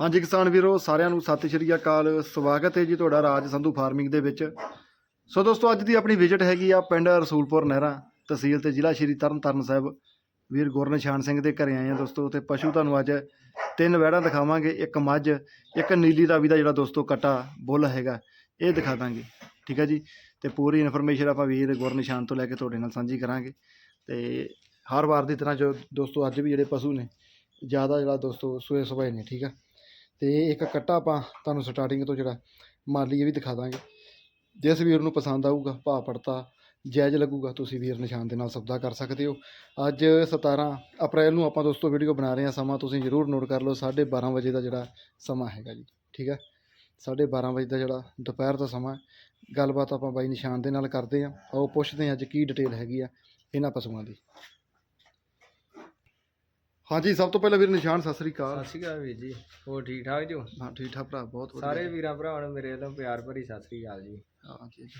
ਹਾਂਜੀ ਕਿਸਾਨ ਵੀਰੋ, ਸਾਰਿਆਂ ਨੂੰ ਸਤਿ ਸ਼੍ਰੀ ਅਕਾਲ। ਸਵਾਗਤ ਹੈ ਜੀ ਤੁਹਾਡਾ ਰਾਜ ਸੰਧੂ ਫਾਰਮਿੰਗ ਦੇ ਵਿੱਚ। ਸੋ ਦੋਸਤੋ, ਅੱਜ ਦੀ ਆਪਣੀ ਵਿਜ਼ਿਟ ਹੈਗੀ ਆ ਪਿੰਡ ਰਸੂਲਪੁਰ ਨਹਿਰਾ, ਤਹਿਸੀਲ ਤੇ ਜ਼ਿਲ੍ਹਾ ਸ਼੍ਰੀ ਤਰਨਤਾਰਨ ਸਾਹਿਬ। ਵੀਰ ਗੁਰਨਿਸ਼ਾਨ ਸਿੰਘ ਦੇ ਘਰੇ ਆਏ ਆ ਦੋਸਤੋ, ਤੇ ਪਸ਼ੂ ਤੁਹਾਨੂੰ ਅੱਜ ਤਿੰਨ ਵਹਿੜਾਂ ਦਿਖਾਵਾਂਗੇ, ਇੱਕ ਮੱਝ, ਇੱਕ ਨੀਲੀ ਰਾਵੀ ਦਾ ਜਿਹੜਾ ਦੋਸਤੋ ਕਟਾ ਬੁੱਲ ਹੈਗਾ, ਇਹ ਦਿਖਾ ਦਾਂਗੇ। ਠੀਕ ਹੈ ਜੀ? ਤੇ ਪੂਰੀ ਇਨਫੋਰਮੇਸ਼ਨ ਆਪਾਂ ਵੀਰ ਗੁਰਨਿਸ਼ਾਨ ਤੋਂ ਲੈ ਕੇ ਤੁਹਾਡੇ ਨਾਲ ਸਾਂਝੀ ਕਰਾਂਗੇ। ਤੇ ਹਰ ਵਾਰ ਦੀ ਤਰ੍ਹਾਂ ਜੋ ਦੋਸਤੋ ਅੱਜ ਵੀ ਜਿਹੜੇ ਪਸ਼ੂ ਨੇ, ਜ਼ਿਆਦਾ ਜਿਹੜਾ ਦੋਸਤੋ ਸੂਏ ਸਵਾਏ ਨੇ, ਠੀਕ ਆ? ਤੇ ਇੱਕ ਕੱਟਾ ਆਪਾਂ ਤੁਹਾਨੂੰ ਸਟਾਰਟਿੰਗ ਤੋਂ ਜਿਹੜਾ ਮਾਲੀ ਇਹ ਵੀ ਦਿਖਾ ਦਾਂਗੇ। ਜਿਸ ਵੀਰ ਨੂੰ ਪਸੰਦ ਆਊਗਾ, ਭਾਅ ਪੜਤਾ ਜਾਇਜ਼ ਲੱਗੂਗਾ, ਤੁਸੀਂ ਵੀਰ ਨਿਸ਼ਾਨ ਦੇ ਨਾਲ ਸੌਦਾ ਕਰ ਸਕਦੇ ਹੋ। ਅੱਜ 17 ਅਪ੍ਰੈਲ ਨੂੰ ਆਪਾਂ ਦੋਸਤੋ ਵੀਡੀਓ ਬਣਾ ਰਹੇ ਹਾਂ, ਸਮਾਂ ਤੁਸੀਂ ਜ਼ਰੂਰ ਨੋਟ ਕਰ ਲਓ 12:30 ਵਜੇ ਦਾ ਜਿਹੜਾ ਸਮਾਂ ਹੈਗਾ ਜੀ, ਠੀਕ ਹੈ? 12:30 ਵਜੇ ਦਾ ਜਿਹੜਾ ਦੁਪਹਿਰ ਦਾ ਸਮਾਂ ਗੱਲਬਾਤ ਆਪਾਂ ਬਾਈ ਨਿਸ਼ਾਨ ਦੇ ਨਾਲ ਕਰਦੇ ਹਾਂ। ਆਓ ਪੁੱਛਦੇ ਹਾਂ ਅੱਜ ਕੀ ਡਿਟੇਲ ਹੈਗੀ ਆ ਇਹਨਾਂ ਪਸ਼ੂਆਂ ਦੀ। ਹਾਂਜੀ ਸਭ ਤੋਂ ਪਹਿਲਾਂ ਵੀਰ ਨਿਸ਼ਾਨ ਸਤਿ ਸ੍ਰੀ ਅਕਾਲ। ਸਤਿ ਸ਼੍ਰੀ ਅਕਾਲ ਵੀਰ ਜੀ ਹੋਰ ਠੀਕ ਠਾਕ ਜੋ? ਹਾਂ ਠੀਕ ਠਾਕ ਭਰਾ ਬਹੁਤ ਵਧੀਆ। ਸਾਰੇ ਵੀਰਾਂ ਭਰਾਵਾਂ ਨੂੰ ਮੇਰੇ ਵੱਲੋਂ ਪਿਆਰ ਭਰੀ ਸਤਿ ਸ਼੍ਰੀ ਅਕਾਲ ਜੀ।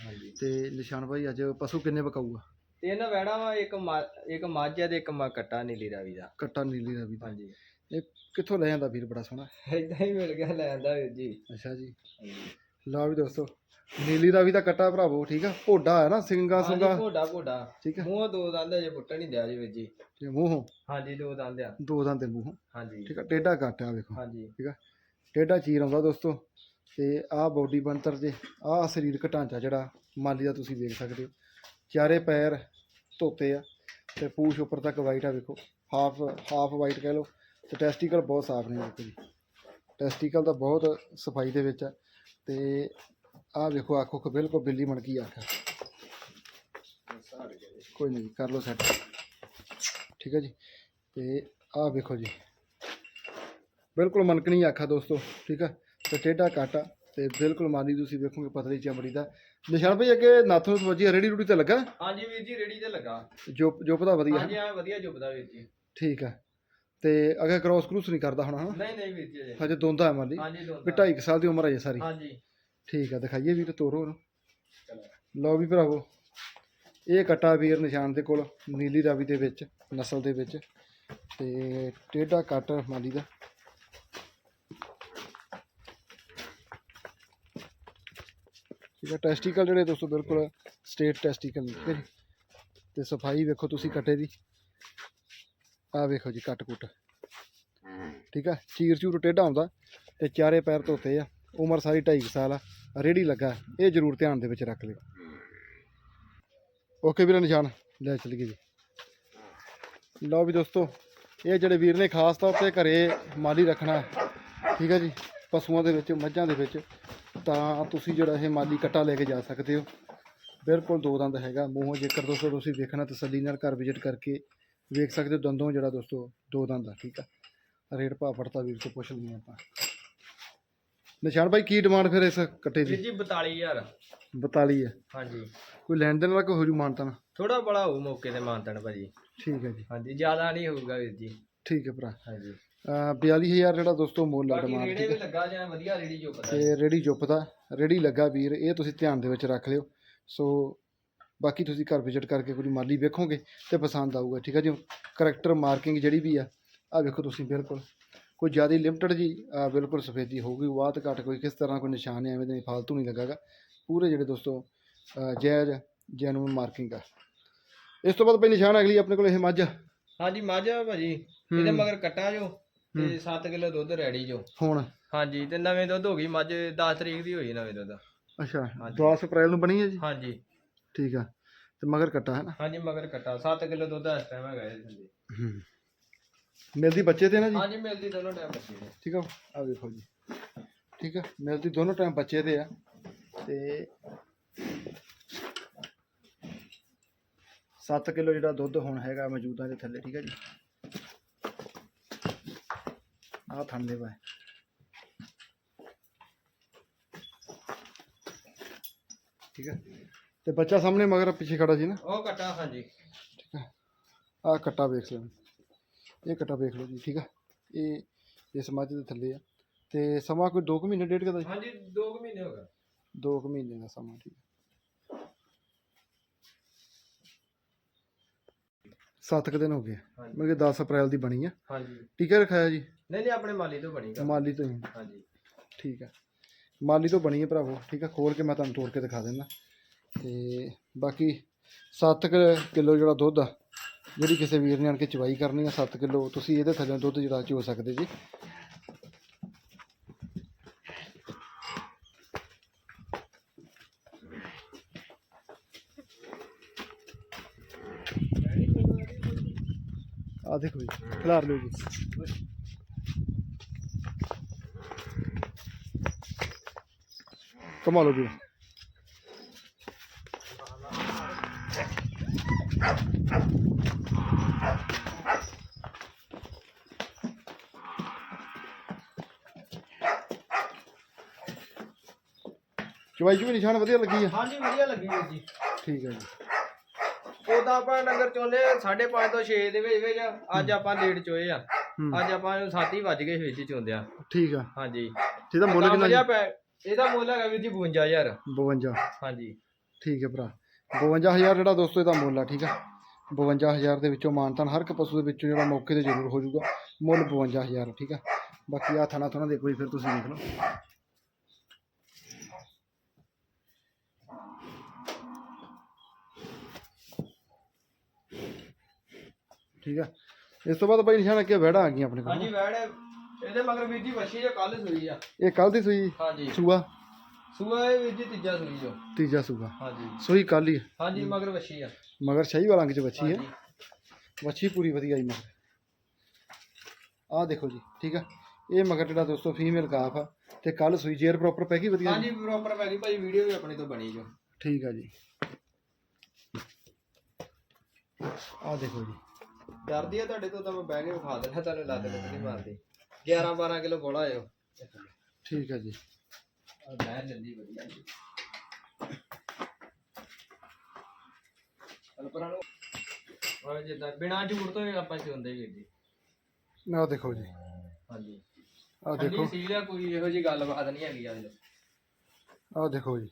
ਹਾਂਜੀ। ਤੇ ਨਿਸ਼ਾਨ ਭਾਈ ਅੱਜ ਪਸ਼ੂ ਕਿੰਨੇ ਪਕਾਊਗਾ? ਤਿੰਨ ਵੈੜਾ ਵਾ ਇੱਕ ਮਾ- ਇੱਕ ਮੱਝ ਆ ਤੇ ਇੱਕ ਮਾ ਕੱਟਾ ਨੀਲੀ ਰਾਵੀ ਦਾ। ਕੱਟਾ ਨੀਲੀ ਦਾ। ਵੀ ਤਾਂ। ਹਾਂਜੀ। ਇਹ ਕਿੱਥੋਂ ਲੈ ਆਂਦਾ ਵੀਰ ਬੜਾ ਸੋਹਣਾ। ਇਦਾਂ ਹੀ ਮਿਲ ਗਿਆ ਲੈ ਆਂਦਾ ਵੀਰ ਜੀ। ਅੱਛਾ ਜੀ। ਲਓ ਵੀ ਦੋਸਤੋ ਨੀਲੀ ਦਾ ਵੀ ਤਾਂ ਕੱਟਾ ਭਰਾਵੋ ਠੀਕ ਆ ਭੋਡਾ ਹੈ ਨਾ ਸਿੰਗਾ ਸੁੰਗਾ। ਘੋੜਾ ਘੋੜਾ ਠੀਕ ਆ। ਮੂੰਹ ਦੋ ਦੰਦ ਜੇ ਪੁੱਟਣ ਨਹੀਂ ਦਿਆ ਜੀ ਵੀਰ ਜੀ। ਤੇ ਮੂੰਹੋਂ? ਹਾਂਜੀ ਦੋ ਦੰਦ ਆ। ਦੋ ਦੰਦ ਦੇ ਮੂੰਹੋਂ। ਹਾਂਜੀ। ਠੀਕ ਆ ਟੇਢਾ ਕੱਟ ਆ ਵੇਖੋ। ਹਾਂਜੀ। ਠੀਕ ਆ ਟੇਢਾ ਚੀਰ ਆਉਂਦਾ ਦੋਸਤੋ ਤੇ ਆਹ ਬੋਡੀ ਬਣਤਰ ਜੇ ਆਹ ਸਰੀਰਕ ਢਾਂਚਾ ਜਿਹੜਾ ਮਾਲੀ ਦਾ ਤੁਸੀਂ ਦੇਖ ਸਕਦੇ ਹੋ। ਚਾਰੇ ਪੈਰ ਧੋਤੇ ਆ ਤੇ ਪੂਛ ਉੱਪਰ ਤੱਕ ਵਾਈਟ ਆ ਵੇਖੋ। ਹਾਫ ਹਾਫ ਵਾਈਟ ਕਹਿ ਲਓ ਤੇ ਟੈਸਟੀਕਲ ਬਹੁਤ ਸਾਫ਼ ਨੇ ਵੇਖੋ ਜੀ। ਟੈਸਟੀਕਲ ਤਾਂ ਬਹੁਤ ਸਫ਼ਾਈ ਦੇ ਵਿੱਚ ਆ। ਤੇ ਆਹ ਵੇਖੋ ਅੱਖ ਉੱਖ ਬਿਲਕੁਲ ਬਿੱਲੀ ਮਣਕੀ ਅੱਖ ਆ। ਕੋਈ ਨਹੀਂ ਕਰ ਲਓ ਸੈੱਟ ਠੀਕ ਹੈ ਜੀ? ਤੇ ਆਹ ਵੇਖੋ ਜੀ। ਬਿਲਕੁਲ ਮਨਕਣੀ ਅੱਖ ਆ ਦੋਸਤੋ ਠੀਕ ਆ ਤੇ ਟੇਢਾ ਕੱਟ ਤੇ ਬਿਲਕੁਲ ਮਾਲੀ ਤੁਸੀਂ ਵੇਖੋਗੇ ਪਤਲੀ ਚਮੜੀ ਦਾ। ਨਿਸ਼ਾਨ ਭਾਈ ਅੱਗੇ ਨੱਥ ਨੂੰ ਵੱਜੀ ਰੇੜੀ ਰੂੜੀ ਤੇ ਲੱਗਾ? ਹਾਂਜੀ ਵੀਰ ਜੀ ਰੇੜੀ ਤੇ ਲੱਗਾ। ਜੋਪ ਜੋਪ ਦਾ ਵਧੀਆ। ਹਾਂਜੀ ਆ ਵਧੀਆ ਜੁਬਦਾ ਵੀਰ ਜੀ। ਠੀਕ ਆ ਤੇ ਅੱਗੇ ਕ੍ਰੋਸ ਕਰੂਸ ਨਹੀਂ ਕਰਦਾ ਹੋਣਾ ਹਨਾ? ਨਹੀਂ ਨਹੀਂ ਵੀਰ ਜੀ। ਹਜੇ ਦੋਂਦਾ ਹੈ ਮਾਲੀ। ਹਾਂਜੀ ਵੀ ਢਾਈ ਕੁ ਸਾਲ ਦੀ ਉਮਰ ਹੈ ਜੀ ਸਾਰੀ। ਹਾਂਜੀ। ਠੀਕ ਆ ਦਿਖਾਈਏ ਵੀਰ ਤੋਰੋ ਇਹਨੂੰ। ਲਓ ਵੀ ਭਰਾਵੋ ਇਹ ਕਟਾ ਵੀਰ ਨਿਸ਼ਾਨ ਦੇ ਕੋਲ ਨੀਲੀ ਰਾਵੀ ਦੇ ਵਿੱਚ ਨਸਲ ਦੇ ਵਿੱਚ। ਤੇ ਟੇਢਾ ਕੱਟ ਮਾਲੀ ਦਾ। ਠੀਕ ਹੈ ਟੈਸਟੀਕਲ ਜਿਹੜੇ ਦੋਸਤੋ ਬਿਲਕੁਲ ਸਟੇਟ ਟੈਸਟੀਕਲ ਨੇ ਠੀਕ ਹੈ ਜੀ। ਤੇ ਸਫ਼ਾਈ ਵੇਖੋ ਤੁਸੀਂ ਕੱਟੇ ਦੀ। ਆਹ ਵੇਖੋ ਜੀ ਕੱਟ ਕੁੱਟ ਠੀਕ ਆ? ਚੀਰ ਚੂਰ ਟੇਢਾ ਹੁੰਦਾ ਤੇ ਚਾਰੇ ਪੈਰ ਧੋਤੇ ਆ। ਉਮਰ ਸਾਰੀ 2.5 ਸਾਲ ਆ। ਰੇੜੀ ਲੱਗਾ। ਇਹ ਜ਼ਰੂਰ ਧਿਆਨ ਦੇ ਵਿੱਚ ਰੱਖ ਲਿਓ। ਓਕੇ ਵੀਰੇ ਨਿਸ਼ਾਨ। ਲੈ ਚਲੀਏ ਜੀ। ਲਓ ਵੀ ਦੋਸਤੋ ਇਹ ਜਿਹੜੇ ਵੀਰ ਨੇ ਖਾਸ ਤੌਰ ਤੇ ਘਰੇ ਮਾਲੀ ਰੱਖਣਾ ਠੀਕ ਹੈ ਜੀ ਪਸ਼ੂਆਂ ਦੇ ਵਿੱਚ ਮੱਝਾਂ ਦੇ ਵਿੱਚ ਤਾਂ ਤੁਸੀਂ ਜਿਹੜਾ ਇਹ ਮਾਲੀ ਕੱਟਾ ਲੈ ਕੇ ਜਾ ਸਕਦੇ ਹੋ। ਬਿਲਕੁਲ ਦੋ ਦੰਦ ਹੈਗਾ। ਮੂੰਹੋਂ ਜੇਕਰ ਦੋਸਤੋ ਤੁਸੀਂ ਦੇਖਣਾ ਤਸੱਲੀ ਨਾਲ ਘਰ ਵਿਜ਼ਿਟ ਕਰਕੇ ਵੇਖ ਸਕਦੇ ਹੋ ਦੰਦੋਂ ਜਿਹੜਾ ਦੋਸਤੋ ਦੋ ਦੰਦ ਆ ਠੀਕ ਆ। ਰੇਟ ਭਾਅ ਫੜਤਾ ਵੀਰ ਤੋਂ ਪੁੱਛ ਲਈਏ ਆਪਾਂ। ਨਿਸ਼ਾਨ ਭਾਈ ਕੀ ਡਿਮਾਂਡ ਫਿਰ ਇਸ ਕੱਟੇ ਵੀਰ ਦੀ ਜੀ 42000 42 ਹੈ ਹਾਂਜੀ। ਕੋਈ ਲੈਣ ਦੇਣ ਵਾਲਾ ਕੋਈ ਹੋ ਜੂ ਮਾਨਤਾ ਨਾ ਥੋੜਾ ਬੜਾ ਹੋਊ ਮੌਕੇ ਤੇ ਮਾਨਤਨ ਭਾਜੀ। ਠੀਕ ਹੈ ਜੀ। ਹਾਂਜੀ ਜ਼ਿਆਦਾ ਨਹੀਂ ਹੋਊਗਾ ਵੀਰ ਜੀ। ਠੀਕ ਹੈ ਭਰਾ। ਹਾਂਜੀ। ਅਹ 42000 ਜਿਹੜਾ ਦੋਸਤੋ ਮੁੱਲ ਆ ਬਾਕੀ ਡਿਮਾਂਡ ਰੇੜੇ ਵੀ ਲੱਗਾ ਜਾਂ ਵਧੀਆ ਰੇੜੀ ਜੋ ਪਤਾ ਤੇ ਰੇੜੀ ਚੁੱਪ ਦਾ ਰੇੜੀ ਲੱਗਾ ਵੀਰ ਇਹ ਤੁਸੀਂ ਧਿਆਨ ਦੇ ਵਿੱਚ ਰੱਖ ਲਿਓ। ਸੋ ਬਾਕੀ ਤੁਸੀਂ ਘਰ ਵਿਜ਼ਿਟ ਕਰਕੇ ਕੋਈ ਮਾਲੀ ਵੇਖੋਗੇ ਤੇ ਪਸੰਦ ਆਊਗਾ ਠੀਕ ਹੈ ਜੀ? ਕਰੈਕਟਰ ਮਾਰਕਿੰਗ ਜਿਹੜੀ ਵੀ ਆ ਆ ਵੇਖੋ ਤੁਸੀਂ ਬਿਲਕੁਲ। ਕੋਈ ਜ਼ਿਆਦਾ ਲਿਮਟਡ ਜੀ ਬਿਲਕੁਲ ਸਫੇਦੀ ਹੋਊਗੀ ਬਾਤ ਘੱਟ ਕੋਈ ਕਿਸ ਤਰ੍ਹਾਂ ਕੋਈ ਨਿਸ਼ਾਨ ਐਵੇਂ ਦੇ ਫਾਲਤੂ ਨਹੀਂ ਲੱਗਾਗਾ। ਪੂਰੇ ਜਿਹੜੇ ਦੋਸਤੋ ਜਾਇਜ਼ ਜੈਨੂਨ ਮਾਰਕਿੰਗ ਆ। ਇਸ ਤੋਂ ਬਾਅਦ ਬਈ ਨਿਸ਼ਾਨ ਅਗਲੀ ਆਪਣੇ ਕੋਲ ਇਹ ਮੱਝ। ਹਾਂਜੀ ਮੱਝ ਆ ਭਾਜੀ ਇਹਦੇ ਮਗਰ ਕੱਟਾ ਜੋ ਤੇ 7 ਕਿਲੋ ਦੁੱਧ ਰੈਡੀ ਜੋ। ਹੁਣ? ਹਾਂਜੀ ਤੇ ਨਵੇਂ ਦੁੱਧ ਹੋ ਗਈ ਮੱਝ 10 ਤਰੀਕ ਦੀ ਹੋਈ ਨਵੇਂ ਦੁੱਧ। ਅੱਛਾ ਹਾਂਜੀ। 10 ਅਪ੍ਰੈਲ ਨੂੰ ਬਣੀ ਹੈ ਜੀ? ਹਾਂਜੀ। ਠੀਕ ਆ। ਤੇ ਮਗਰ ਕੱਟਾ ਹੈ ਨਾ? ਹਾਂਜੀ ਮਗਰ ਕੱਟਾ। 7 ਕਿਲੋ ਦੁੱਧ ਇਸ ਟਾਈਮ ਹੈਗਾ ਇਹਦੇ ਥੱਲੇ ਹੂੰ। ਮਿਲਦੀ ਬੱਚੇ ਤੇ ਨਾ ਜੀ? ਹਾਂਜੀ ਮਿਲਦੀ ਦੋਨੋਂ ਟਾਈਮ ਬੱਚੀ ਨੇ ਠੀਕ ਆ। ਆ ਵੇਖੋ ਜੀ। ਠੀਕ ਆ। ਮਿਲਦੀ ਦੋਨੋਂ ਟਾਈਮ ਬੱਚੇ ਤੇ ਆ। ਤੇ 7 ਕਿਲੋ ਜਿਹੜਾ ਦੁੱਧ ਹੁਣ ਹੈਗਾ ਮੌਜੂਦਾ ਦੇ ਥੱਲੇ ਠੀਕ ਆ ਜੀ। ਆਹ ਥਣ ਦੇ ਵਾ। ਠੀਕ ਆ। ਤੇ ਬੱਚਾ ਸਾਹਮਣੇ ਮਗਰ ਪਿੱਛੇ ਖੜਾ ਸੀ ਨਾ? ਉਹ ਕੱਟਾ ਹਾਂਜੀ। ਠੀਕ ਆ ਆਹ ਕੱਟਾ ਵੇਖ ਲਓ। ਇਹ ਕੱਟਾ ਵੇਖ ਲਓ ਜੀ ਠੀਕ ਆ ਇਹ ਇਸ ਮੱਝ ਦੇ ਥੱਲੇ ਆ। ਤੇ ਸਮਾਂ ਕੋਈ 2 ਮਹੀਨੇ ਡੇਢ ਕੁ ਦਾ ਜੀ? ਹਾਂਜੀ 2 ਮਹੀਨੇ ਹੋ ਗਏ। 2 ਮਹੀਨੇ ਦਾ ਸਮਾਂ ਠੀਕ ਆ 7 ਕੁ ਦਿਨ ਹੋ ਗਏ ਹਾਂਜੀ। ਮਤਲਬ ਕਿ 10 ਅਪ੍ਰੈਲ ਦੀ ਬਣੀ ਆ। ਹਾਂਜੀ। ਟੀਕਾ ਰਖਾਇਆ ਜੀ? ਨਹੀਂ ਨਹੀਂ ਆਪਣੇ ਮਾਲੀ ਤੋਂ ਬਣੀ ਗਾ ਮਾਲੀ ਤੋਂ ਹੀ। ਹਾਂਜੀ। ਠੀਕ ਹੈ। ਮਾਲੀ ਤੋਂ ਬਣੀ ਹੈ ਭਰਾਵੋ ਠੀਕ ਹੈ। ਖੋਲ ਕੇ ਮੈਂ ਤੁਹਾਨੂੰ ਤੋੜ ਕੇ ਦਿਖਾ ਦਿੰਦਾ। ਤੇ ਬਾਕੀ 7 ਕਿਲੋ ਜਿਹੜਾ ਦੁੱਧ ਆ, ਜਿਹੜੀ ਕਿਸੇ ਵੀਰ ਨੇ ਆਣ ਕੇ ਚਵਾਈ ਕਰਨੀ ਆ 7 ਕਿਲੋ ਤੁਸੀਂ ਇਹਦੇ ਥੱਲੇ ਦੁੱਧ ਜਿਹੜਾ ਚੋ ਸਕਦੇ ਜੀ। ਆ ਦੇਖੋ ਜੀ, ਖਿਲਾਰ ਲਿਓ ਜੀ। ਕਮਾ ਲਓ ਜੀ। ਚਵਾਈ ਚ ਵੀ ਨਿਸ਼ਾਨ ਵਧੀਆ ਲੱਗੀ ਆ? ਹਾਂਜੀ ਵਧੀਆ ਲੱਗੀ ਵੀਰ ਜੀ। ਠੀਕ ਹੈ ਜੀ। ਉਦਾਂ ਆਪਾਂ ਨਗਰ ਚੋਲੇ 5:30 ਤੋਂ 6 ਦੇ ਵਿੱਚ ਵਿੱਚ ਅੱਜ ਆਪਾਂ ਲੇਟ ਚੋਏ ਆ। ਹੂੰ। ਅੱਜ ਆਪਾਂ ਨੂੰ 7 ਹੀ ਵੱਜ ਗਏ ਵਿੱਚ ਚੋਂਦੇ ਆ ਠੀਕ ਆ। ਹਾਂਜੀ। ਇਹਦਾ ਮੁੱਲ ਤਾਂ ਕਿੰਨਾ ਜੀ? ਪੈ ਇਹਦਾ ਮੁੱਲ ਹੈਗਾ ਵੀਰ ਜੀ 52000 52 ਹਾਂਜੀ। ਠੀਕ ਹੈ ਭਰਾ। 52000 ਜਿਹੜਾ ਦੋਸਤੋ ਇਹਦਾ ਮੁੱਲ ਆ ਠੀਕ ਆ? 52000 ਦੇ ਵਿੱਚੋਂ ਮਾਨਤਾਨ ਹਰ ਇੱਕ ਪਸ਼ੂ ਦੇ ਵਿੱਚੋਂ ਜਿਹੜਾ ਮੌਕੇ ਤੇ ਜ਼ਰੂਰ ਹੋ ਜਾਊਗਾ। ਮੁੱਲ 52000 ਠੀਕ ਆ? ਬਾਕੀ ਆ ਥਾਣਾ ਥਾਣਾ ਦੇ ਕੋਈ ਫਿਰ ਤੁਸੀਂ ਦੇਖ ਲਓ। ਠੀਕ ਆ? ਇਸ ਤੋਂ ਬਾਅਦ ਬਾਈ ਨਿਸ਼ਾਨ ਅੱਗੇ ਵੜਾ ਆ ਗਈਆਂ ਆਪਣੇ ਕੋਲ। ਹਾਂਜੀ ਵੈੜ ਇਹਦੇ ਮਗਰ ਵੀਰ ਜੀ ਵੱਛੀ ਜੋ ਕੱਲ ਸੂਈ ਆ। ਇਹ ਕੱਲ ਦੀ ਸੂਈ? ਹਾਂਜੀ। ਸੂਆ? ਸੂਆ ਇਹ ਵੀਰ ਜੀ ਤੀਜਾ ਸੂਈ ਜੋ। ਤੀਜਾ ਸੂਆ। ਹਾਂਜੀ। ਸੂਈ ਕੱਲ। ਹੀ ਹਾਂਜੀ ਮਗਰ ਵੱਛੀ ਆ। ਮਗਰ ਸ਼ਾਹੀ ਵਾਲਾ ਚ ਬੱਚੀ ਹੈ ਹਾਂਜੀ। ਵੱਛੀ ਪੂਰੀ ਵਧੀਆ ਆਈ ਮਗਰ। ਆਹ ਦੇਖੋ ਜੀ ਠੀਕ ਆ? ਇਹ ਮਗਰ ਜਿਹੜਾ ਦੋਸਤੋ ਫੀਮੇਲ ਕਾਫ ਆ ਤੇ ਕੱਲ ਸੂਈ ਜੇਰ ਪ੍ਰੋਪਰ ਪੈ ਗਈ ਵਧੀਆ ਹਾਂਜੀ ਪ੍ਰੋਪਰ ਪੈ ਗਈ ਭਾਈ ਵੀਡੀਓ ਵੀ ਆਪਣੀ ਤੋਂ ਬਣੀ ਜੋ। ਠੀਕ ਆ ਜੀ। ਆਹ ਦੇਖੋ ਜੀ। ਡਰਦੀ ਆ ਤੁਹਾਡੇ ਤੋਂ ਤਾਂ ਮੈਂ ਬਹਿ ਕੇ ਵਿਖਾ ਦੇਣਾ ਤੁਹਾਨੂੰ ਲੱਤ ਲੱਤ ਨਹੀਂ ਮਾਰਦੀ। 11 12 ਕਿਲੋ ਬੋਲਾ ਆਇਓ ਠੀਕ ਆ ਜੀ। ਬਹਿ ਵਧੀਆ ਨੂੰ। ਜਿੱਦਾਂ ਬਿਨਾ ਝੂੜ ਤੋਂ ਹੀ ਆਪਾਂ ਚੁੰਦੇ ਵੀਰ ਜੀ। ਆਹ ਦੇਖੋ ਜੀ। ਹਾਂਜੀ। ਆਹ ਠੰਡੀ ਦੇਖੋ। ਸੀਲ ਆ ਕੋਈ ਇਹੋ ਜੀ ਗੱਲਬਾਤ ਨਹੀਂ ਹੈਗੀ ਆ ਆਹ ਦੇਖੋ ਜੀ।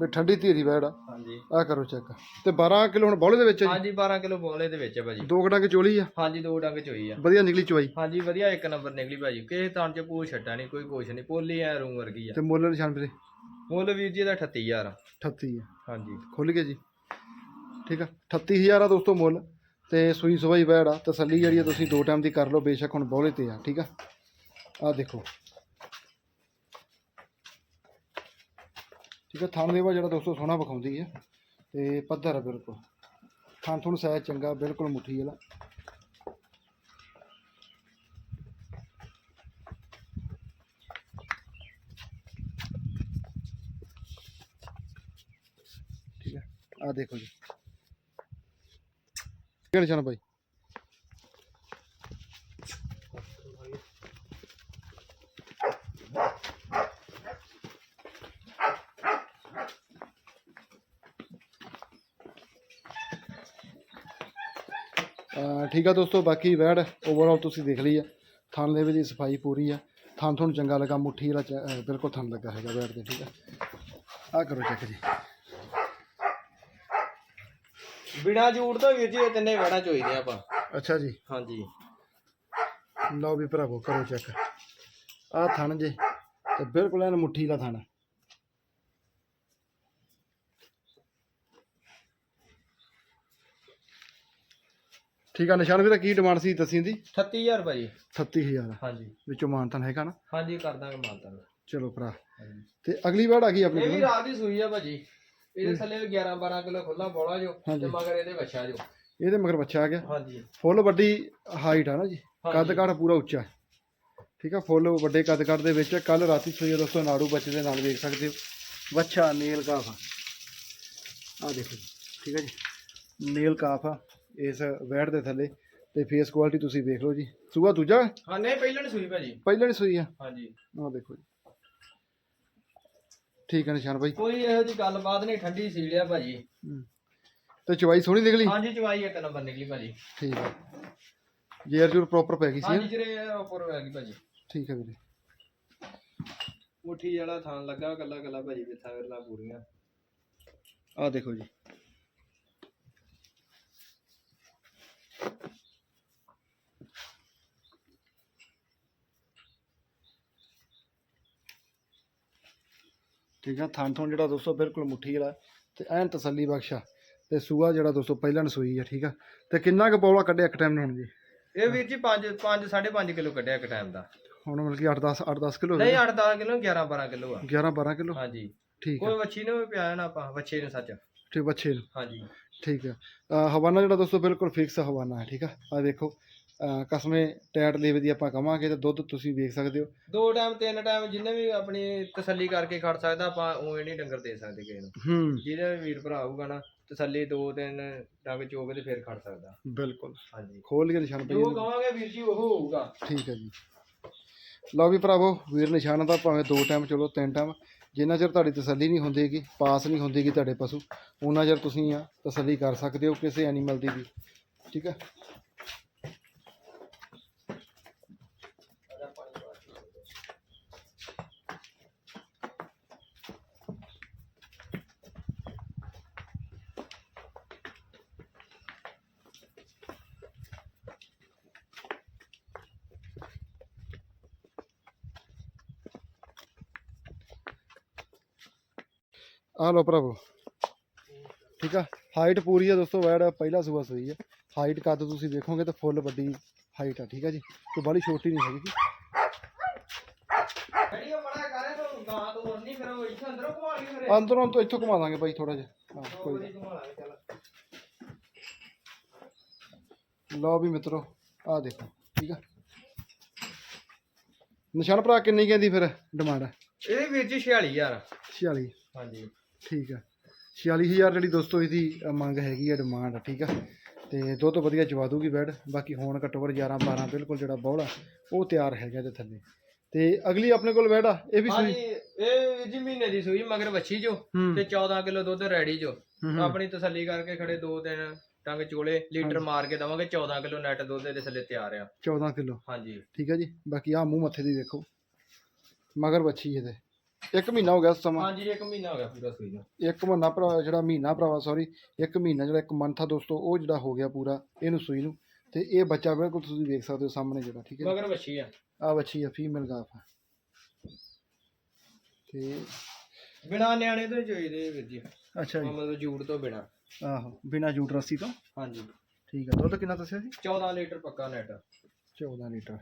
ਵੀ ਠੰਡੀ ਧੀਰੀ ਬੈੜ ਆ। ਹਾਂਜੀ। ਆਹ ਕਰੋ ਚੈੱਕ। ਤੇ 12 ਕਿਲੋ ਹੁਣ ਬੌਲੇ ਦੇ ਵਿੱਚ ਹੈ ਜੀ? ਹਾਂਜੀ 12 ਕਿਲੋ ਬੋਲੇ ਦੇ ਵਿੱਚ ਹੈ ਭਾਜੀ। ਦੋ ਕਟਾਂ ਕੇ ਚੋਲੀ ਆ? ਹਾਂਜੀ ਦੋ ਡੰਗ ਚੋਈ ਆ। ਵਧੀਆ ਨਿਕਲੀ ਚਵਾਈ ਹਾਂਜੀ ਵਧੀਆ ਇੱਕ ਨੰਬਰ ਨਿਕਲੀ ਭਾਜੀ। ਕਿਸੇ ਤਾਂ ਚ ਪੂਛ ਛੱਟਾ ਨਹੀਂ ਕੋਈ ਕੁਛ ਨਹੀਂ ਪੋਲੀ ਐ ਰੂੰ ਵਰਗੀ ਆ। ਤੇ ਮੁੱਲ ਨਿਸ਼ਾਨ ਵੀਰੇ? ਮੁੱਲ ਵੀਰ ਜੀ ਦਾ 38000 38 ਆ। ਹਾਂਜੀ। ਖੁੱਲ ਗਿਆ ਜੀ। ਠੀਕ ਆ। 38000 ਆ ਦੋਸਤੋ ਮੁੱਲ। ਤੇ ਸੂਈ ਸਵਾਈ ਬੈੜ ਆ। ਤਸੱਲੀ ਜਿਹੜੀ ਆ ਤੁਸੀਂ ਦੋ ਟਾਈਮ ਦੀ ਕਰ ਲਓ। ਬੇਸ਼ੱਕ ਹੁਣ ਬੌਲੇ ਤੇ ਆ। ਠੀਕ ਆ? ਆ ਦੇਖੋ। ਠੀਕ ਆ, ਥਣ ਦੇਵਾ ਜਿਹੜਾ ਦੋਸਤੋ ਸੋਹਣਾ ਵਿਖਾਉਂਦੀ ਹੈ ਤੇ ਪੱਧਰ ਆ ਬਿਲਕੁਲ। ਥਣ ਥਣ ਸਾਇਜ਼ ਚੰਗਾ, ਬਿਲਕੁਲ ਮੁੱਠੀ ਵਾਲਾ। ਠੀਕ ਹੈ ਆ ਦੇਖੋ ਜੀ। ਕਿਹੜੇ ਨਿਸ਼ਾਨ ਭਾਈ ਠੀਕ ਆ ਦੋਸਤੋ ਬਾਕੀ ਵੈੜ ਓਵਰਆਲ ਤੁਸੀਂ ਦੇਖ ਲਈ ਆ। ਥਣ ਦੇ ਵਿੱਚ ਦੀ ਸਫ਼ਾਈ ਪੂਰੀ ਆ। ਥਣ ਤੁਹਾਨੂੰ ਚੰਗਾ ਲੱਗਾ ਮੁੱਠੀ ਵਾਲਾ ਬਿਲਕੁਲ ਥਣ ਲੱਗਾ ਹੈਗਾ ਵੈੜ ਦੇ ਠੀਕ ਆ। ਆ ਕਰੋ ਚੈੱਕ ਜੀ। ਬਿਨਾ ਝੂੜ ਤੋਂ ਵੀਰ ਜੀ ਇਹ ਤਿੰਨੇ ਵੜਾ ਚੋਈਦੇ ਆਪਾਂ। ਅੱਛਾ ਜੀ। ਹਾਂਜੀ। ਲਓ ਵੀ ਭਰਾਵੋ ਕਰੋ ਚੈੱਕ ਆ ਥਣ ਜੇ ਤੇ ਬਿਲਕੁਲ ਐਨ ਮੁੱਠੀ ਦਾ ਥਣ। ਠੀਕ ਆ ਨਿਸ਼ਾਨ ਵੀਰਾ ਕੀ ਡਿਮਾਂਡ ਸੀ ਦੱਸੀ ਦੀ? 38000 ਭਾਜੀ 38000 ਹਾਂਜੀ। ਵਿੱਚੋਂ ਮਾਨਤਨ ਹੈਗਾ ਨਾ? ਹਾਂਜੀ ਕਰ ਦਾਂਗੇ ਮਾਨਤਾ ਚਲੋ ਭਰਾ। ਤੇ ਅਗਲੀ ਵਾਰ ਆ ਗਈ ਆਪਣੇ ਇਹ ਵੀ ਕੋਲ ਰਾਤ ਦੀ ਸੂਈ ਆ ਭਾਜੀ। ਇਹਦੇ ਥੱਲੇ 11 12 ਕਿਲੋ ਖੁੱਲਾ ਬੋਲਾ ਜੋ ਹਾਂਜੀ। ਤੇ ਮਗਰ ਇਹਦੇ ਵੱਛਾ ਜੋ। ਇਹਦੇ ਮਗਰ ਬੱਚਾ ਆ ਗਿਆ। ਹਾਂਜੀ। ਫੁੱਲ ਵੱਡੀ ਹਾਈਟ ਆ ਨਾ ਜੀ। ਕੱਦ। ਕਾਠ ਪੂਰਾ ਉੱਚਾ। ਹੈ। ਠੀਕ ਆ ਫੁੱਲ ਵੱਡੇ ਕੱਦ ਕਾਠ ਦੇ ਵਿੱਚ। ਕੱਲ ਰਾਤੀ ਸੋਈ ਦੋਸਤੋ ਨਾੜੂ ਬੱਚੇ ਦੇ ਨਾਲ ਵੇਖ ਸਕਦੇ ਹੋ। ਵੱਛਾ ਨੀਲ ਕਾਫ ਆ। ਆਹ ਦੇਖੋ ਜੀ। ਠੀਕ ਹੈ ਜੀ। ਨੀਲ ਕਾਫ ਆ। ਇਸ ਵੈੜ ਦੇ ਥੱਲੇ ਤੇ ਫੇਸ ਕੁਆਲਿਟੀ ਤੁਸੀਂ ਵੇਖ ਲਓ ਜੀ। ਸੂਆ ਦੂਜਾ? ਹਾਂ ਨਹੀਂ ਪਹਿਲਾਂ ਨੀ ਸੂਈ ਭਾਜੀ। ਪਹਿਲਾਂ ਨਹੀਂ ਸੂਈ ਆ? ਹਾਂਜੀ। ਆਹ ਦੇਖੋ ਜੀ। ਠੀਕ ਹੈ ਨਿਸ਼ਾਨ ਭਾਈ ਕੋਈ ਇਹੋ ਜੀ ਗੱਲਬਾਤ ਨਹੀਂ ਠੰਡੀ ਸੀਲ ਆ ਭਾਜੀ। ਤੇ ਚਵਾਈ ਸੋਹਣੀ ਨਿਕਲੀ? ਹਾਂਜੀ ਚਵਾਈ ਇੱਕ ਨੰਬਰ ਨਿਕਲੀ ਭਾਜੀ। ਠੀਕ ਹੈ ਜੇਰ ਜੂਰ ਪ੍ਰੋਪਰ ਪੈ ਗਈ ਸੀ ਹਾਂਜੀ ਜਿਹੜੇ ਉੱਪਰ ਹੋਇਆ ਗਈ ਭਾਜੀ। ਠੀਕ ਹੈ ਵੀਰੇ। ਮੁੱਠੀ ਵਾਲਾ ਥਾਂ ਲੱਗਾ ਕੱਲਾ ਕੱਲਾ ਭਾਜੀ ਬਿੱਥਾ ਵਿਰਲਾ ਪੂਰੀਆਂ। ਆਹ ਦੇਖੋ ਜੀ। ਠੀਕ ਆ ਥਣ ਥਣ ਜਿਹੜਾ ਦੋਸਤੋ ਬਿਲਕੁਲ ਮੁੱਠੀ ਵਾਲਾ ਤੇ ਐਨ ਤਸੱਲੀ ਬਖਸ਼ਾ ਤੇ ਸੂਆ ਜਿਹੜਾ ਦੋਸਤੋ ਪਹਿਲਾਂ ਨਸੋਈ ਆ ਠੀਕ ਆ। ਤੇ ਕਿੰਨਾ ਕੁ ਪੌਲਾ ਕੱਢਿਆ ਇੱਕ ਟਾਈਮ ਨੂੰ ਹੁਣ ਜੀ? ਇਹ ਵੀਰ ਜੀ 5 5 5.5 ਕਿਲੋ ਕੱਢਿਆ ਇੱਕ ਟਾਈਮ ਦਾ। ਹੁਣ ਮਤਲਬ ਕਿ 8 10 8 10 ਕਿਲੋ ਨਹੀਂ 8 10 ਕਿਲੋ 11 12 ਕਿਲੋ ਆ। 11 12 ਕਿਲੋ? ਹਾਂਜੀ। ਠੀਕ ਕੋਈ ਵੱਛੀ ਨੂੰ ਪਿਆ ਨਾ ਆਪਾਂ ਵੱਛੇ ਨੂੰ ਸੱਚ। ਠੀਕ ਵੱਛੇ ਨੂੰ? ਹਾਂਜੀ। ਠੀਕ ਅਹ ਹਵਾਨਾ ਜਿਹੜਾ ਦੋਸਤੋ ਬਿਲਕੁਲ ਫਿਕਸ ਹਵਾਨਾ ਹੈ ਠੀਕ ਆ? ਆ ਦੇਖੋ ਕਸਮੇ ਟੈਟ ਲੇਵੇ ਦੀ ਆਪਾਂ ਕਵਾਂਗੇ ਤੇ ਦੁੱਧ ਤੁਸੀਂ ਵੇਖ ਸਕਦੇ ਹੋ। ਦੋ ਟਾਈਮ ਤਿੰਨ ਟਾਈਮ ਜਿੰਨੇ ਵੀ ਆਪਣੀ ਤਸੱਲੀ ਕਰਕੇ ਖੜ ਸਕਦਾ ਆਪਾਂ ਉਹ ਨਹੀਂ ਡੰਗਰ ਦੇ ਸਕਦੇ ਕਿਸੇ ਨੂੰ। ਹੂੰ। ਜਿਹਦੇ ਵੀਰ ਭਰਾ ਆਊਗਾ ਨਾ ਤਸੱਲੀ ਦੋ ਤਿੰਨ ਡੰਗ ਚੋਗ ਤੇ ਫਿਰ ਖੜ ਸਕਦਾ। ਬਿਲਕੁਲ। ਹਾਂਜੀ। ਖੋਲ ਕੇ ਨਿਸ਼ਾਨ ਪਈ ਜੋ ਕਵਾਂਗੇ ਵੀਰ ਜੀ ਉਹ ਹੋਊਗਾ। ਠੀਕ ਹੈ ਜੀ। ਲਓ ਵੀ ਭਰਾਵੋ ਵੀਰ ਨਿਸ਼ਾਨ ਦਾ ਭਾਵੇਂ ਦੋ ਟਾਈਮ ਚਲੋ ਤਿੰਨ ਟਾਈਮ। ਜਿੰਨਾ ਚਿਰ ਤੁਹਾਡੀ ਤਸੱਲੀ ਨਹੀਂ ਹੁੰਦੀਗੀ, ਪਾਸ ਨਹੀਂ ਹੁੰਦੀਗੀ ਤੁਹਾਡੇ ਪਸ਼ੂ ਉਹਨਾਂ ਚਿਰ ਤੁਸੀਂ ਆ ਤਸੱਲੀ ਕਰ ਸਕਦੇ ਹੋ ਕਿਸੇ ਐਨੀਮਲ ਦੀ ਵੀ, ਠੀਕ ਹੈ? ਆ ਲਓ ਭਰਾਵੋ। ਠੀਕ ਆ? ਹਾਈਟ ਪੂਰੀ ਆ ਦੋਸਤੋ ਵੈੜ ਪਹਿਲਾ ਸੂਆ ਸਹੀ ਆ। ਹਾਈਟ ਕੱਦ ਤੁਸੀਂ ਦੇਖੋਗੇ ਤਾਂ ਫੁੱਲ ਵੱਡੀ ਹਾਈਟ ਆ ਠੀਕ ਆ ਜੀ? ਕੋਈ ਬਾਲੀ ਛੋਟੀ ਨਹੀਂ ਹੈਗੀ ਜੀ। ਅੰਦਰੋਂ ਤੋਂ ਇੱਥੋਂ ਘੁਮਾ ਦਾਂਗੇ ਬਾਈ ਥੋੜਾ ਜਿਹਾ। ਹਾਂ ਕੋਈ ਨੀ। ਲਓ ਵੀ ਮਿੱਤਰੋ ਆ ਦੇਖੋ ਠੀਕ ਆ? ਨਿਸ਼ਾਨ ਭਰਾ ਕਿੰਨੀ ਕਹਿੰਦੀ ਫਿਰ ਡਿਮਾਂਡ? ਇਹਦੇ ਵੀਰ ਜੀ 46000 46 ਹਾਂਜੀ। ਠੀਕ ਆ। 46000 ਜਿਹੜੀ ਦੋਸਤੋ ਇਹਦੀ ਮੰਗ ਹੈਗੀ ਆ ਡਿਮਾਂਡ ਠੀਕ ਆ। ਤੇ ਦੁੱਧ ਵਧੀਆ ਚਵਾ ਦੂਗੀ ਬੈਡ। ਬਾਕੀ ਹੁਣ ਘੱਟੋ ਘੱਟ 11 12 ਬਿਲਕੁਲ ਜਿਹੜਾ ਬੌਲਾ ਉਹ ਤਿਆਰ ਹੈਗਾ ਇਹਦੇ ਥੱਲੇ। ਤੇ ਅਗਲੀ ਆਪਣੇ ਕੋਲ ਬੈਡ ਆ ਇਹ ਵੀ ਹਾਂਜੀ ਸੂਈ? ਇਹ ਜੀ ਮਹੀਨੇ ਦੀ ਸੂਈ ਮਗਰ ਵੱਛੀ ਜੋ। ਹੂੰ। ਤੇ 14 ਕਿਲੋ ਦੁੱਧ ਰੈਡੀ ਜੋ। ਹੂੰ, ਹੂੰ। ਆਪਣੀ ਤਸੱਲੀ ਕਰਕੇ ਖੜੇ ਦੋ ਦਿਨ ਟੰਗ ਚੋਲੇ ਲੀਟਰ ਮਾਰ ਕੇ ਦਵਾਂਗੇ 14 ਕਿਲੋ ਨੈਟ ਦੁੱਧ ਦੇ ਥੱਲੇ ਤਿਆਰ ਆ। 14 ਕਿਲੋ? ਹਾਂਜੀ। ਠੀਕ ਹੈ ਜੀ। ਬਾਕੀ ਆ ਮੂੰਹ ਮੱਥੇ ਦੀ ਦੇਖੋ। ਮਗਰ ਬੱਚੀ ਇਹਦੇ। ਇੱਕ ਮਹੀਨਾ ਹੋ ਗਿਆ ਸਮਾਂ। ਹਾਂਜੀ ਇੱਕ ਮਹੀਨਾ ਹੋ ਗਿਆ ਪੂਰਾ ਸੂਈ ਨੂੰ ਇੱਕ ਮਹੀਨਾ ਭਰਾ ਜਿਹੜਾ ਮਹੀਨਾ ਭਰਾਵਾ ਸੌਰੀ ਇੱਕ ਮਹੀਨਾ ਜਿਹੜਾ ਇੱਕ ਮੰਥ ਆ ਦੋਸਤੋ ਉਹ ਜਿਹੜਾ ਹੋ ਗਿਆ ਪੂਰਾ ਇਹਨੂੰ ਸੂਈ ਨੂੰ। ਤੇ ਇਹ ਬੱਚਾ ਬਿਲਕੁਲ ਤੁਸੀਂ ਵੇਖ ਸਕਦੇ ਹੋ ਸਾਹਮਣੇ ਜਿਹੜਾ ਠੀਕ ਹੈ ਮਗਰ ਵੱਛੀ ਆ। ਆ ਬੱਚੀ ਆ ਫੀਮੇਲ ਗਾਫ ਆ। ਤੇ ਬਿਨਾ ਨਿਆਣੇ ਤੋਂ ਹੀ ਚੋਈਦੇ ਵੀਰ ਜੀ। ਅੱਛਾ ਜੀ। ਮਤਲਬ ਜੂੜ ਤੋਂ ਬਿਨਾ। ਆਹੋ ਬਿਨਾ ਜੂਟ ਰੱਸੀ ਤੋਂ? ਹਾਂਜੀ। ਠੀਕ ਆ ਦੁੱਧ ਕਿੰਨਾ ਦੱਸਿਆ ਸੀ? 14 ਲੀਟਰ ਪੱਕਾ ਨੈਟ। 14 ਲੀਟਰ।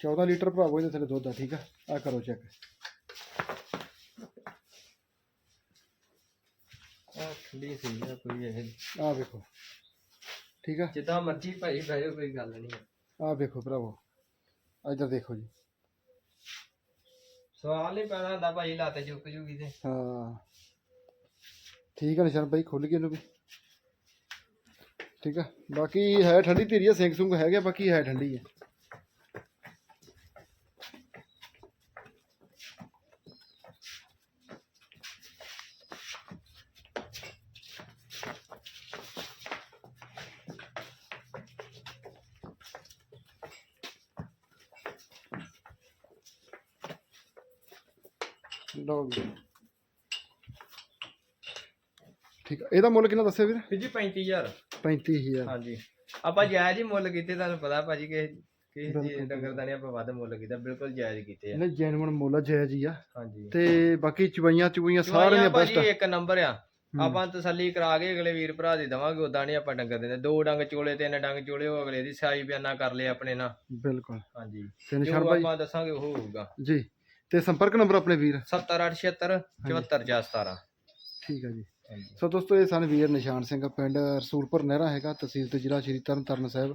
14 ਲੀਟਰ ਭਰਾਵੋ ਇਹਦੇ ਥੱਲੇ ਦੁੱਧ ਆ ਠੀਕ ਆ? ਆ ਕਰੋ ਚੈੱਕ ਆ ਠੰਡੀ ਸੀ ਆ ਕੋਈ ਇਹ। ਆ ਵੇਖੋ। ਠੀਕ ਆ? ਜਿੱਦਾਂ ਮਰਜ਼ੀ ਭਾਈ ਬਹਿਓ ਕੋਈ ਗੱਲ ਨਹੀਂ ਆ। ਵੇਖੋ ਭਰਾਵੋ। ਇੱਧਰ ਦੇਖੋ ਜੀ। ਸਵਾਲ ਹੁੰਦਾ ਭਾਈ ਲਾਤੇ ਚੁੱਕ ਜੂਗੀ ਤੇ। ਹਾਂ। ਠੀਕ ਆ ਨਿਸ਼ਾਨ ਬਾਈ ਖੁੱਲ ਗਏ ਇਹਨੂੰ ਵੀ। ਠੀਕ ਆ? ਬਾਕੀ ਹੈ ਠੰਡੀ ਧੀਰੀ ਆ ਸਿੰਘ ਸੁੰਗ ਹੈਗੇ ਬਾਕੀ ਹੈ ਠੰਡੀ ਆ। ਲਓ ਜੀ ਠੀਕ। ਆ। ਇਹਦਾ ਮੁੱਲ ਕਿੰਨਾ ਦੱਸਿਆ ਵੀਰ? ਵੀਰ ਜੀ 35000 35000 ਹਾਂਜੀ। ਆਪਾਂ ਜਾਇਜ਼ ਹੀ ਮੁੱਲ ਕੀਤੇ ਤੁਹਾਨੂੰ ਪਤਾ ਭਾਜੀ ਕਿ ਕਿਸੇ ਜੀ ਡੰਗਰ ਦਾ ਨਹੀਂ ਆਪਾਂ ਵੱਧ ਮੁੱਲ ਕੀਤਾ ਬਿਲਕੁਲ ਜਾਇਜ਼ ਕੀਤੇ ਆ। ਇਹਨੇ ਜੈਨੂਨ ਮੁੱਲ ਆ ਜਾਇਜ਼ ਹੀ ਆ। ਹਾਂਜੀ। ਤੇ ਬਾਕੀ ਚੁਬਈਆਂ ਚੁਬਈਆਂ ਸਾਰੀਆਂ ਚਵਾਈਆਂ ਬੈਸਟ ਭਾਜੀ ਇੱਕ ਨੰਬਰ ਆ। ਆਪਾਂ ਤਸੱਲੀ ਕਰਾ ਕੇ ਅਗਲੇ ਵੀਰ ਭਰਾ ਦੀ ਦਵਾਂਗੇ ਉਦਾਂ ਨਹੀਂ ਆਪਾਂ ਡੰਗਰ ਦਿੰਦੇ। ਦੋ ਡੰਗ ਚੋਲੇ ਤਿੰਨ ਡੰਗ ਚੋਲੇ ਉਹ ਅਗਲੇ ਦੀ ਸਾਈ ਬਿਆਨਾ ਕਰ ਲਏ ਆਪਣੇ ਨਾਲ। ਬਿਲਕੁਲ। ਹਾਂਜੀ। ਤੇ ਜੋ ਆਪਾਂ ਦੱਸਾਂਗੇ ਉਹ ਹੋਊਗਾ। ਜੀ। ਤੇ ਸੰਪਰਕ ਨੰਬਰ ਆਪਣੇ ਵੀਰ? 7876 74 ਠੀਕ ਆ ਜੀ। ਸੋ ਦੋਸਤੋ ਇਹ ਸਨ ਵੀਰ ਨਿਸ਼ਾਨ ਸਿੰਘ ਪਿੰਡ ਰਸੂਲਪੁਰ ਨਹਿਰਾ ਹੈਗਾ ਤਹਿਸੀਲ ਤੇ ਜ਼ਿਲ੍ਹਾ ਸ਼੍ਰੀ ਤਰਨਤਾਰਨ ਸਾਹਿਬ।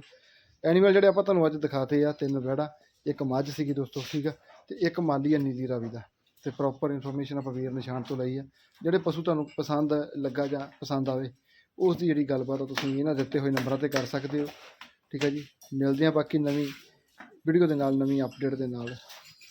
ਐਨੀਮਲ ਜਿਹੜੇ ਆਪਾਂ ਤੁਹਾਨੂੰ ਅੱਜ ਦਿਖਾਤੇ ਆ ਤਿੰਨ ਵੜਾ ਇੱਕ ਮੱਝ ਸੀਗੀ ਦੋਸਤੋ ਠੀਕ ਆ ਤੇ ਇੱਕ ਮਾਲੀ ਆ ਨੀਲੀ ਰਾਵੀ ਦਾ। ਤੇ ਪ੍ਰੋਪਰ ਇਨਫੋਰਮੇਸ਼ਨ ਆਪਾਂ ਵੀਰ ਨਿਸ਼ਾਨ ਤੋਂ ਲਈ ਆ। ਜਿਹੜੇ ਪਸ਼ੂ ਤੁਹਾਨੂੰ ਪਸੰਦ ਲੱਗਾ ਜਾਂ ਪਸੰਦ ਆਵੇ ਉਸ ਦੀ ਜਿਹੜੀ ਗੱਲਬਾਤ ਆ ਤੁਸੀਂ ਇਹਨਾਂ ਦਿੱਤੇ ਹੋਏ ਨੰਬਰਾਂ ਤੇ ਕਰ ਸਕਦੇ ਹੋ। ਠੀਕ ਹੈ ਜੀ। ਮਿਲਦੇ ਆ ਬਾਕੀ ਨਵੀਂ ਵੀਡੀਓ ਦੇ ਨਾਲ ਨਵੀਂ ਅਪਡੇਟ ਦੇ ਨਾਲ।